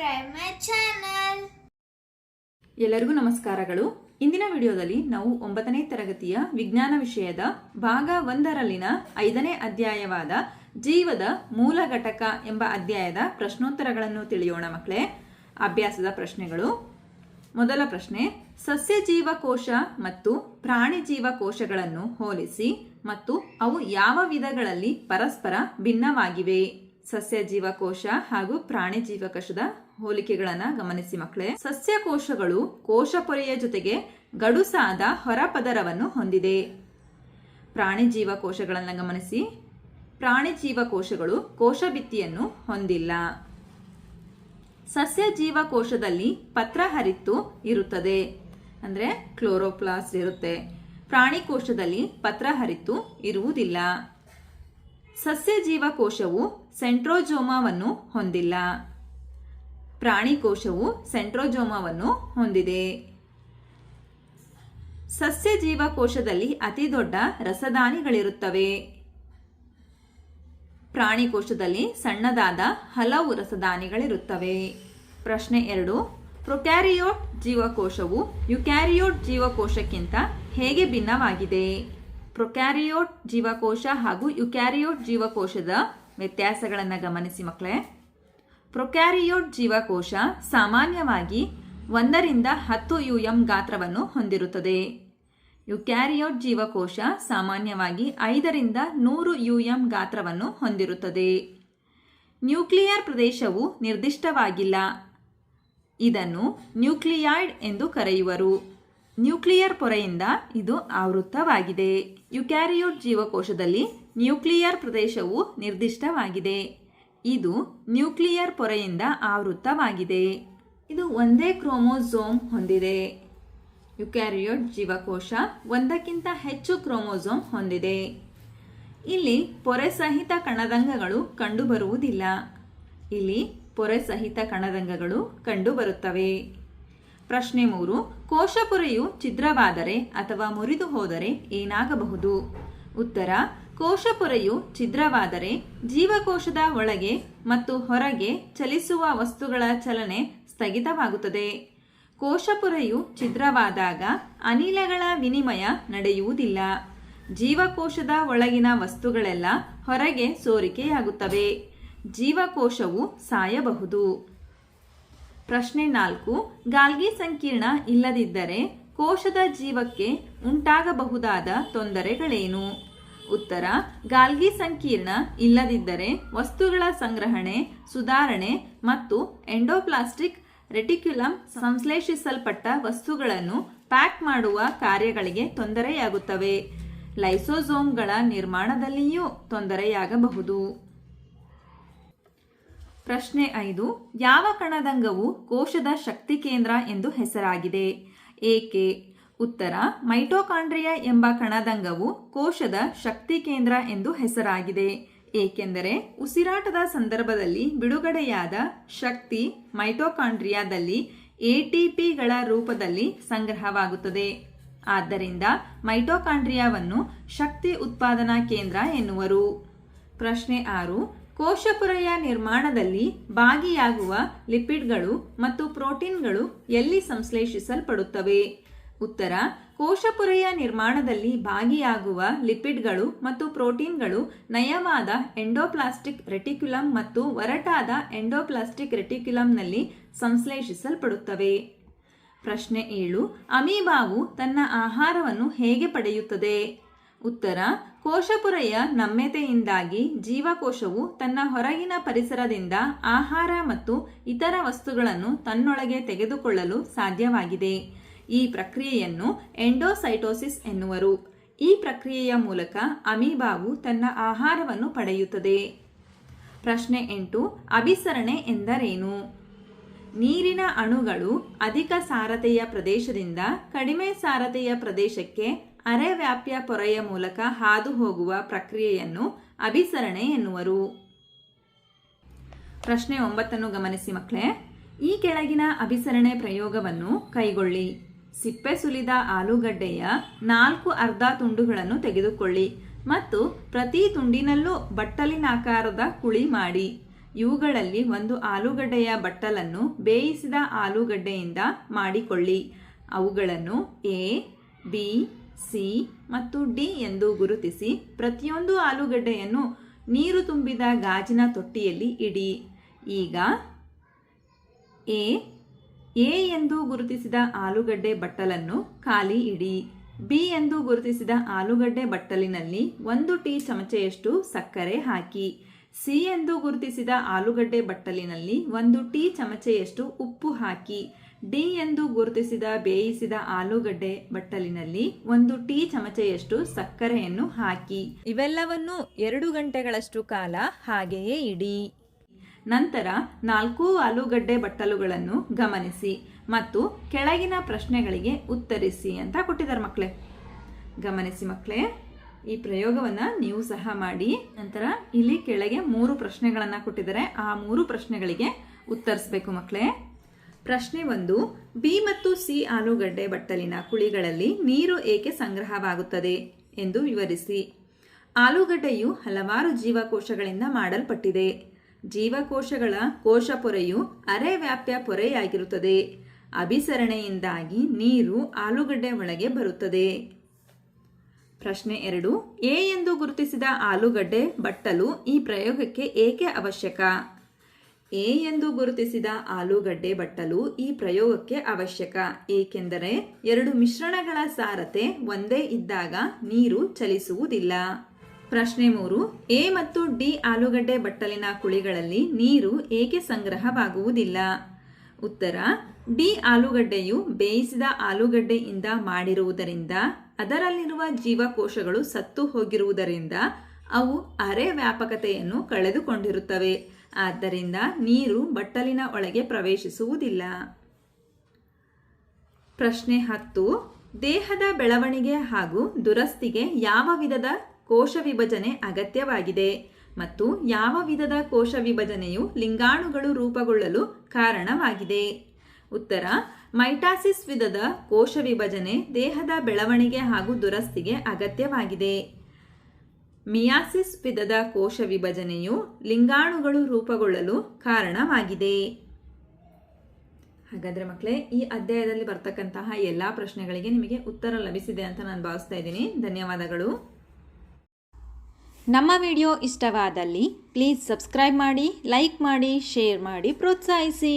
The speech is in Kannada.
subscribe ಮೈ. ಎಲ್ಲರಿಗೂ ನಮಸ್ಕಾರಗಳು. ಇಂದಿನ ವಿಡಿಯೋದಲ್ಲಿ ನಾವು ಒಂಬತ್ತನೇ ತರಗತಿಯ ವಿಜ್ಞಾನ ವಿಷಯದ ಭಾಗ ಒಂದರಲ್ಲಿನ ಐದನೇ ಅಧ್ಯಾಯವಾದ ಜೀವದ ಮೂಲ ಘಟಕ ಎಂಬ ಅಧ್ಯಾಯದ ಪ್ರಶ್ನೋತ್ತರಗಳನ್ನು ತಿಳಿಯೋಣ ಮಕ್ಕಳೇ. ಅಭ್ಯಾಸದ ಪ್ರಶ್ನೆಗಳು. ಮೊದಲ ಪ್ರಶ್ನೆ, ಸಸ್ಯ ಜೀವಕೋಶ ಮತ್ತು ಪ್ರಾಣಿ ಜೀವಕೋಶಗಳನ್ನು ಹೋಲಿಸಿ ಮತ್ತು ಅವು ಯಾವ ವಿಧಗಳಲ್ಲಿ ಪರಸ್ಪರ ಭಿನ್ನವಾಗಿವೆ? ಸಸ್ಯ ಜೀವಕೋಶ ಹಾಗೂ ಪ್ರಾಣಿ ಜೀವಕೋಶದ ಹೋಲಿಕೆಗಳನ್ನು ಗಮನಿಸಿ ಮಕ್ಕಳೇ. ಸಸ್ಯ ಕೋಶಗಳು ಕೋಶ ಪೊರೆಯ ಜೊತೆಗೆ ಗಡುಸಾದ ಹೊರ ಪದರವನ್ನು ಹೊಂದಿದೆ. ಪ್ರಾಣಿ ಜೀವಕೋಶಗಳನ್ನು ಗಮನಿಸಿ. ಪ್ರಾಣಿ ಜೀವಕೋಶಗಳು ಕೋಶ ಭಿತ್ತಿಯನ್ನು ಹೊಂದಿಲ್ಲ. ಸಸ್ಯ ಜೀವಕೋಶದಲ್ಲಿ ಪತ್ರಹರಿತ್ತು ಇರುತ್ತದೆ. ಅಂದರೆ ಕ್ಲೋರೋಪ್ಲಾಸ್ಟ್ ಇರುತ್ತೆ. ಪ್ರಾಣಿ ಕೋಶದಲ್ಲಿ ಪತ್ರಹರಿತ್ತು ಇರುವುದಿಲ್ಲ. ಸಸ್ಯ ಜೀವಕೋಶವು ಸೆಂಟ್ರೋಜೋಮಾವನ್ನು ಹೊಂದಿಲ್ಲ. ಪ್ರಾಣಿ ಕೋಶವು ಸೆಂಟ್ರೋಜೋಮಾವನ್ನು ಹೊಂದಿದೆ. ಸಸ್ಯ ಜೀವಕೋಶದಲ್ಲಿ ಅತಿ ದೊಡ್ಡ ರಸದಾನಿಗಳಿರುತ್ತವೆ ಪ್ರಾಣಿ ಕೋಶದಲ್ಲಿ ಸಣ್ಣದಾದ ಹಲವು ರಸದಾನಿಗಳಿರುತ್ತವೆ ಪ್ರಶ್ನೆ ಎರಡು ಪ್ರೊಕ್ಯಾರಿಯೋಟ್ ಜೀವಕೋಶವು ಯುಕ್ಯಾರಿಯೋಟ್ ಜೀವಕೋಶಕ್ಕಿಂತ ಹೇಗೆ ಭಿನ್ನವಾಗಿದೆ? ಪ್ರೊಕ್ಯಾರಿಯೋಟ್ ಜೀವಕೋಶ ಹಾಗೂ ಯುಕ್ಯಾರಿಯೋಟ್ ಜೀವಕೋಶದ ವ್ಯತ್ಯಾಸಗಳನ್ನು ಗಮನಿಸಿ ಮಕ್ಕಳೇ ಪ್ರೊಕ್ಯಾರಿಯೋಟ್ ಜೀವಕೋಶ ಸಾಮಾನ್ಯವಾಗಿ ಒಂದರಿಂದ ಹತ್ತು ಯು ಎಂ ಗಾತ್ರವನ್ನು ಹೊಂದಿರುತ್ತದೆ. ಯುಕ್ಯಾರಿಯೋಟ್ ಜೀವಕೋಶ ಸಾಮಾನ್ಯವಾಗಿ ಐದರಿಂದ ನೂರು ಯು ಎಂ ಗಾತ್ರವನ್ನು ಹೊಂದಿರುತ್ತದೆ. ನ್ಯೂಕ್ಲಿಯರ್ ಪ್ರದೇಶವು ನಿರ್ದಿಷ್ಟವಾಗಿಲ್ಲ. ಇದನ್ನು ನ್ಯೂಕ್ಲಿಯಾಯ್ಡ್ ಎಂದು ಕರೆಯುವರು. ನ್ಯೂಕ್ಲಿಯರ್ ಪೊರೆಯಿಂದ ಇದು ಆವೃತ್ತವಾಗಿದೆ. ಯುಕ್ಯಾರಿಯೋಟ್ ಜೀವಕೋಶದಲ್ಲಿ ನ್ಯೂಕ್ಲಿಯರ್ ಪ್ರದೇಶವು ನಿರ್ದಿಷ್ಟವಾಗಿದೆ. ಇದು ನ್ಯೂಕ್ಲಿಯರ್ ಪೊರೆಯಿಂದ ಆವೃತ್ತವಾಗಿದೆ. ಇದು ಒಂದೇ ಕ್ರೋಮೋಸೋಮ್ ಹೊಂದಿದೆ. ಯುಕ್ಯಾರಿಯೋಟ್ ಜೀವಕೋಶ ಒಂದಕ್ಕಿಂತ ಹೆಚ್ಚು ಕ್ರೋಮೋಸೋಮ್ ಹೊಂದಿದೆ. ಇಲ್ಲಿ ಪೊರೆ ಸಹಿತ ಕಣದಂಗಗಳು ಕಂಡುಬರುವುದಿಲ್ಲ. ಇಲ್ಲಿ ಪೊರೆ ಸಹಿತ ಕಣದಂಗಗಳು ಕಂಡುಬರುತ್ತವೆ. ಪ್ರಶ್ನೆ ಮೂರು, ಕೋಶಪುರೆಯು ಛಿದ್ರವಾದರೆ ಅಥವಾ ಮುರಿದು ಹೋದರೆ ಏನಾಗಬಹುದು? ಉತ್ತರ, ಕೋಶಪುರೆಯು ಛಿದ್ರವಾದರೆ ಜೀವಕೋಶದ ಒಳಗೆ ಮತ್ತು ಹೊರಗೆ ಚಲಿಸುವ ವಸ್ತುಗಳ ಚಲನೆ ಸ್ಥಗಿತವಾಗುತ್ತದೆ. ಕೋಶಪುರೆಯು ಛಿದ್ರವಾದಾಗ ಅನಿಲಗಳ ವಿನಿಮಯ ನಡೆಯುವುದಿಲ್ಲ. ಜೀವಕೋಶದ ಒಳಗಿನ ವಸ್ತುಗಳೆಲ್ಲ ಹೊರಗೆ ಸೋರಿಕೆಯಾಗುತ್ತವೆ. ಜೀವಕೋಶವು ಸಾಯಬಹುದು. ಪ್ರಶ್ನೆ ನಾಲ್ಕು, ಗಾಲ್ಗಿ ಸಂಕೀರ್ಣ ಇಲ್ಲದಿದ್ದರೆ ಕೋಶದ ಜೀವಕ್ಕೆ ಉಂಟಾಗಬಹುದಾದ ತೊಂದರೆಗಳೇನು? ಉತ್ತರ, ಗಾಲ್ಗಿ ಸಂಕೀರ್ಣ ಇಲ್ಲದಿದ್ದರೆ ವಸ್ತುಗಳ ಸಂಗ್ರಹಣೆ, ಸುಧಾರಣೆ ಮತ್ತು ಎಂಡೋಪ್ಲಾಸ್ಟಿಕ್ ರೆಟಿಕ್ಯುಲಮ್ ಸಂಶ್ಲೇಷಿಸಲ್ಪಟ್ಟ ವಸ್ತುಗಳನ್ನು ಪ್ಯಾಕ್ ಮಾಡುವ ಕಾರ್ಯಗಳಿಗೆ ತೊಂದರೆಯಾಗುತ್ತವೆ. ಲೈಸೋಸೋಮ್ಗಳ ನಿರ್ಮಾಣದಲ್ಲಿಯೂ ತೊಂದರೆಯಾಗಬಹುದು. ಪ್ರಶ್ನೆ ಐದು, ಯಾವ ಕಣದಂಗವು ಕೋಶದ ಶಕ್ತಿ ಕೇಂದ್ರ ಎಂದು ಹೆಸರಾಗಿದೆ? ಏಕೆ? ಉತ್ತರ, ಮೈಟೋಕಾಂಡ್ರಿಯಾ ಎಂಬ ಕಣದಂಗವು ಕೋಶದ ಶಕ್ತಿ ಕೇಂದ್ರ ಎಂದು ಹೆಸರಾಗಿದೆ. ಏಕೆಂದರೆ, ಉಸಿರಾಟದ ಸಂದರ್ಭದಲ್ಲಿ ಬಿಡುಗಡೆಯಾದ ಶಕ್ತಿ ಮೈಟೋಕಾಂಡ್ರಿಯಾದಲ್ಲಿ ಎಟಿಪಿಗಳ ರೂಪದಲ್ಲಿ ಸಂಗ್ರಹವಾಗುತ್ತದೆ. ಆದ್ದರಿಂದ ಮೈಟೋಕಾಂಡ್ರಿಯಾವನ್ನು ಶಕ್ತಿ ಉತ್ಪಾದನಾ ಕೇಂದ್ರ ಎನ್ನುವರು. ಪ್ರಶ್ನೆ ಆರು ಕೋಶಪುರೆಯ ನಿರ್ಮಾಣದಲ್ಲಿ ಭಾಗಿಯಾಗುವ ಲಿಪಿಡ್ಗಳು ಮತ್ತು ಪ್ರೋಟೀನ್ಗಳು ಎಲ್ಲಿ ಸಂಶ್ಲೇಷಿಸಲ್ಪಡುತ್ತವೆ? ಉತ್ತರ, ಕೋಶಪುರೆಯ ನಿರ್ಮಾಣದಲ್ಲಿ ಭಾಗಿಯಾಗುವ ಲಿಪಿಡ್ಗಳು ಮತ್ತು ಪ್ರೋಟೀನ್ಗಳು ನಯವಾದ ಎಂಡೋಪ್ಲಾಸ್ಟಿಕ್ ರೆಟಿಕ್ಯುಲಮ್ ಮತ್ತು ಒರಟಾದ ಎಂಡೋಪ್ಲಾಸ್ಟಿಕ್ ರೆಟಿಕ್ಯುಲಮ್ನಲ್ಲಿ ಸಂಶ್ಲೇಷಿಸಲ್ಪಡುತ್ತವೆ. ಪ್ರಶ್ನೆ ಏಳು, ಅಮೀಬಾವು ತನ್ನ ಆಹಾರವನ್ನು ಹೇಗೆ ಪಡೆಯುತ್ತದೆ? ಉತ್ತರ, ಕೋಶಪುರೆಯ ನಮ್ಯತೆಯಿಂದಾಗಿ ಜೀವಕೋಶವು ತನ್ನ ಹೊರಗಿನ ಪರಿಸರದಿಂದ ಆಹಾರ ಮತ್ತು ಇತರ ವಸ್ತುಗಳನ್ನು ತನ್ನೊಳಗೆ ತೆಗೆದುಕೊಳ್ಳಲು ಸಾಧ್ಯವಾಗಿದೆ. ಈ ಪ್ರಕ್ರಿಯೆಯನ್ನು ಎಂಡೋಸೈಟೋಸಿಸ್ ಎನ್ನುವರು. ಈ ಪ್ರಕ್ರಿಯೆಯ ಮೂಲಕ ಅಮೀಬಾವು ತನ್ನ ಆಹಾರವನ್ನು ಪಡೆಯುತ್ತದೆ. ಪ್ರಶ್ನೆ ಎಂಟು, ಅಭಿಸರಣೆ ಎಂದರೇನು? ನೀರಿನ ಅಣುಗಳು ಅಧಿಕ ಸಾರತೆಯ ಪ್ರದೇಶದಿಂದ ಕಡಿಮೆ ಸಾರತೆಯ ಪ್ರದೇಶಕ್ಕೆ ಅರೆವ್ಯಾಪ್ಯ ಪೊರೆಯ ಮೂಲಕ ಹಾದು ಹೋಗುವ ಪ್ರಕ್ರಿಯೆಯನ್ನು ಅಭಿಸರಣೆ ಎನ್ನುವರು. ಪ್ರಶ್ನೆ ಒಂಬತ್ತನ್ನು ಗಮನಿಸಿ ಮಕ್ಕಳೇ. ಈ ಕೆಳಗಿನ ಅಭಿಸರಣೆ ಪ್ರಯೋಗವನ್ನು ಕೈಗೊಳ್ಳಿ. ಸಿಪ್ಪೆ ಸುಲಿದ ಆಲೂಗಡ್ಡೆಯ ನಾಲ್ಕು ಅರ್ಧ ತುಂಡುಗಳನ್ನು ತೆಗೆದುಕೊಳ್ಳಿ ಮತ್ತು ಪ್ರತಿ ತುಂಡಿನಲ್ಲೂ ಬಟ್ಟಲಿನಾಕಾರದ ಕುಳಿ ಮಾಡಿ. ಇವುಗಳಲ್ಲಿ ಒಂದು ಆಲೂಗಡ್ಡೆಯ ಬಟ್ಟಲನ್ನು ಬೇಯಿಸಿದ ಆಲೂಗಡ್ಡೆಯಿಂದ ಮಾಡಿಕೊಳ್ಳಿ. ಅವುಗಳನ್ನು ಎ, ಬಿ, ಸಿ ಮತ್ತು ಡಿ ಎಂದು ಗುರುತಿಸಿ ಪ್ರತಿಯೊಂದು ಆಲೂಗಡ್ಡೆಯನ್ನು ನೀರು ತುಂಬಿದ ಗಾಜಿನ ತೊಟ್ಟಿಯಲ್ಲಿ ಇಡಿ. ಈಗ ಎ ಎ ಎಂದು ಗುರುತಿಸಿದ ಆಲೂಗಡ್ಡೆ ಬಟ್ಟಲನ್ನು ಖಾಲಿ ಇಡಿ. ಬಿ ಎಂದು ಗುರುತಿಸಿದ ಆಲೂಗಡ್ಡೆ ಬಟ್ಟಲಿನಲ್ಲಿ ಒಂದು ಟೀ ಚಮಚೆಯಷ್ಟು ಸಕ್ಕರೆ ಹಾಕಿ. ಸಿ ಎಂದು ಗುರುತಿಸಿದ ಆಲೂಗಡ್ಡೆ ಬಟ್ಟಲಿನಲ್ಲಿ ಒಂದು ಟೀ ಚಮಚೆಯಷ್ಟು ಉಪ್ಪು ಹಾಕಿ, ಡಿ ಎಂದು ಗುರುತಿಸಿದ ಬೇಯಿಸಿದ ಆಲೂಗಡ್ಡೆ ಬಟ್ಟಲಿನಲ್ಲಿ ಒಂದು ಟೀ ಚಮಚೆಯಷ್ಟು ಸಕ್ಕರೆಯನ್ನು ಹಾಕಿ. ಇವೆಲ್ಲವನ್ನು ಎರಡು ಗಂಟೆಗಳಷ್ಟು ಕಾಲ ಹಾಗೆಯೇ ಇಡಿ. ನಂತರ ನಾಲ್ಕು ಆಲೂಗಡ್ಡೆ ಬಟ್ಟಲುಗಳನ್ನು ಗಮನಿಸಿ ಮತ್ತು ಕೆಳಗಿನ ಪ್ರಶ್ನೆಗಳಿಗೆ ಉತ್ತರಿಸಿ ಅಂತ ಕೊಟ್ಟಿದ್ದಾರೆ ಮಕ್ಕಳೇ. ಗಮನಿಸಿ ಮಕ್ಕಳೇ. ಈ ಪ್ರಯೋಗವನ್ನು ನೀವು ಸಹ ಮಾಡಿ. ನಂತರ ಇಲ್ಲಿ ಕೆಳಗೆ ಮೂರು ಪ್ರಶ್ನೆಗಳನ್ನು ಕೊಟ್ಟಿದ್ದಾರೆ. ಆ ಮೂರು ಪ್ರಶ್ನೆಗಳಿಗೆ ಉತ್ತರಿಸಬೇಕು ಮಕ್ಕಳೇ ಪ್ರಶ್ನೆ ಒಂದು, ಬಿ ಮತ್ತು ಸಿ ಆಲೂಗಡ್ಡೆ ಬಟ್ಟಲಿನ ಕುಳಿಗಳಲ್ಲಿ ನೀರು ಏಕೆ ಸಂಗ್ರಹವಾಗುತ್ತದೆ ಎಂದು ವಿವರಿಸಿ. ಆಲೂಗಡ್ಡೆಯು ಹಲವಾರು ಜೀವಕೋಶಗಳಿಂದ ಮಾಡಲ್ಪಟ್ಟಿದೆ. ಜೀವಕೋಶಗಳ ಕೋಶ ಪೊರೆಯು ಅರೆ ವ್ಯಾಪ್ಯ ಪೊರೆಯಾಗಿರುತ್ತದೆ. ಅಭಿಸರಣೆಯಿಂದಾಗಿ ನೀರು ಆಲೂಗಡ್ಡೆ ಒಳಗೆ ಬರುತ್ತದೆ. ಪ್ರಶ್ನೆ ಎರಡು. ಎ ಎಂದು ಗುರುತಿಸಿದ ಆಲೂಗಡ್ಡೆ ಬಟ್ಟಲು ಈ ಪ್ರಯೋಗಕ್ಕೆ ಏಕೆ ಅವಶ್ಯಕ? ಎ ಎಂದು ಗುರುತಿಸಿದ ಆಲೂಗಡ್ಡೆ ಬಟ್ಟಲು ಈ ಪ್ರಯೋಗಕ್ಕೆ ಅವಶ್ಯಕ. ಏಕೆಂದರೆ ಎರಡು ಮಿಶ್ರಣಗಳ ಸಾರತೆ ಒಂದೇ ಇದ್ದಾಗ ನೀರು ಚಲಿಸುವುದಿಲ್ಲ. ಪ್ರಶ್ನೆ ಮೂರು. ಎ ಮತ್ತು ಡಿ ಆಲೂಗಡ್ಡೆ ಬಟ್ಟಲಿನ ಕುಳಿಗಳಲ್ಲಿ ನೀರು ಏಕೆ ಸಂಗ್ರಹವಾಗುವುದಿಲ್ಲ? ಉತ್ತರ. ಡಿ ಆಲೂಗಡ್ಡೆಯು ಬೇಯಿಸಿದ ಆಲೂಗಡ್ಡೆಯಿಂದ ಮಾಡಿರುವುದರಿಂದ ಅದರಲ್ಲಿರುವ ಜೀವಕೋಶಗಳು ಸತ್ತು ಹೋಗಿರುವುದರಿಂದ ಅವು ಅರೆ ವ್ಯಾಪಕತೆಯನ್ನು ಕಳೆದುಕೊಂಡಿರುತ್ತವೆ. ಆದ್ದರಿಂದ ನೀರು ಬಟ್ಟಲಿನ ಒಳಗೆ ಪ್ರವೇಶಿಸುವುದಿಲ್ಲ. ಪ್ರಶ್ನೆ ಹತ್ತು. ದೇಹದ ಬೆಳವಣಿಗೆ ಹಾಗೂ ದುರಸ್ತಿಗೆ ಯಾವ ವಿಧದ ಕೋಶ ವಿಭಜನೆ ಅಗತ್ಯವಾಗಿದೆ ಮತ್ತು ಯಾವ ವಿಧದ ಕೋಶ ವಿಭಜನೆಯು ಲಿಂಗಾಣುಗಳು ರೂಪುಗೊಳ್ಳಲು ಕಾರಣವಾಗಿದೆ? ಉತ್ತರ, ಮೈಟಾಸಿಸ್ ವಿಧದ ಕೋಶ ವಿಭಜನೆ ದೇಹದ ಬೆಳವಣಿಗೆ ಹಾಗೂ ದುರಸ್ತಿಗೆ ಅಗತ್ಯವಾಗಿದೆ. ಮಿಯಾಸಿಸ್ ವಿಧದ ಕೋಶ ವಿಭಜನೆಯು ಲಿಂಗಾಣುಗಳು ರೂಪುಗೊಳ್ಳಲು ಕಾರಣವಾಗಿದೆ. ಹಾಗಾದರೆ ಮಕ್ಕಳೇ, ಈ ಅಧ್ಯಾಯದಲ್ಲಿ ಬರ್ತಕ್ಕಂತಹ ಎಲ್ಲ ಪ್ರಶ್ನೆಗಳಿಗೆ ನಿಮಗೆ ಉತ್ತರ ಲಭಿಸಿದೆ ಅಂತ ನಾನು ಭಾವಿಸ್ತಾ ಇದ್ದೀನಿ. ಧನ್ಯವಾದಗಳು. ನಮ್ಮ ವಿಡಿಯೋ ಇಷ್ಟವಾದಲ್ಲಿ ಪ್ಲೀಸ್ ಸಬ್ಸ್ಕ್ರೈಬ್ ಮಾಡಿ, ಲೈಕ್ ಮಾಡಿ, ಶೇರ್ ಮಾಡಿ, ಪ್ರೋತ್ಸಾಹಿಸಿ.